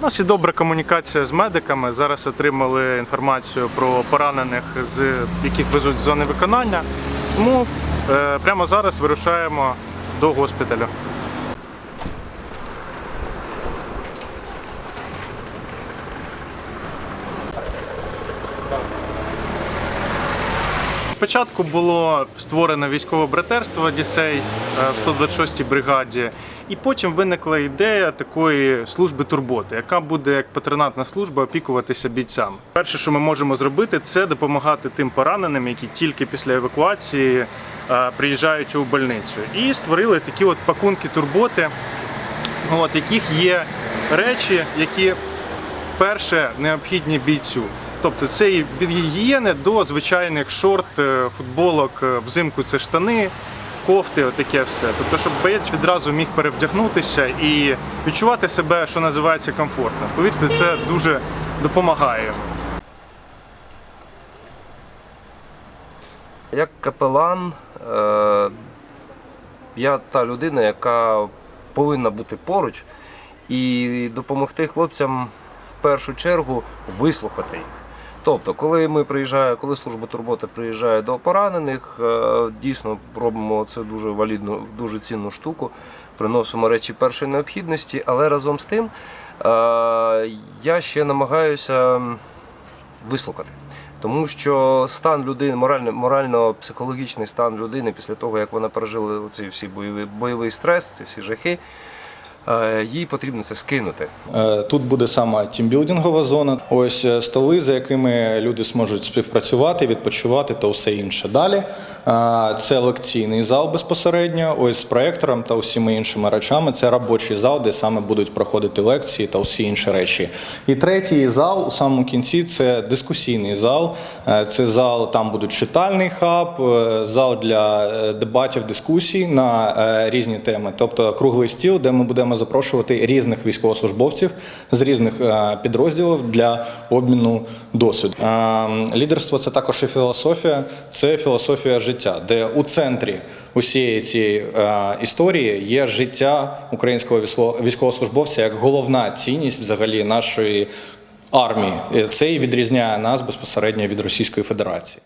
У нас є добра комунікація з медиками. Зараз отримали інформацію про поранених, з яких везуть з зони виконання. Тому е, прямо зараз вирушаємо до госпіталю. Спочатку було створено військове братерство Одіссей е, в 126-й бригаді, і потім виникла ідея такої служби турботи, яка буде як патронатна служба опікуватися бійцям. Перше, що ми можемо зробити, це допомагати тим пораненим, які тільки після евакуації е, приїжджають у больницю. І створили такі от пакунки турботи, от, яких є речі, які перше необхідні бійцю. Тобто це від гігієни до звичайних шорт, е, футболок, е, взимку це штани, кофти, отаке все. Тобто, щоб боєць відразу міг перевдягнутися і відчувати себе, що називається, комфортно. Повірте, це дуже допомагає. Як капелан, е, я та людина, яка повинна бути поруч і допомогти хлопцям в першу чергу вислухати. Тобто, коли ми приїжджаємо, коли служба турботи приїжджає до поранених, е, дійсно робимо це дуже валідну, дуже цінну штуку, приносимо речі першої необхідності, але разом з тим е, я ще намагаюся вислухати. Тому що стан людини, морально, морально-психологічний стан людини після того, як вона пережила ці всі бойові, бойовий стрес, ці всі жахи, їй потрібно це скинути. Е, Тут буде саме тімбілдингова зона. Ось е, столи, за якими люди зможуть співпрацювати, відпочивати та все інше. Далі е, це лекційний зал безпосередньо. Ось з проектором та усіма іншими речами. Це робочий зал, де саме будуть проходити лекції та усі інші речі. І третій зал у самому кінці це дискусійний зал. Е, Це зал, там будуть читальний хаб, е, зал для е, дебатів, дискусій на е, різні теми, тобто круглий стіл, де ми будемо запрошувати різних військовослужбовців з різних е, підрозділів для обміну досвіду. Е, Лідерство це також і філософія, це філософія життя, де у центрі усієї цієї е, історії є життя українського військовослужбовця як головна цінність взагалі нашої армії. Це і відрізняє нас безпосередньо від Російської Федерації.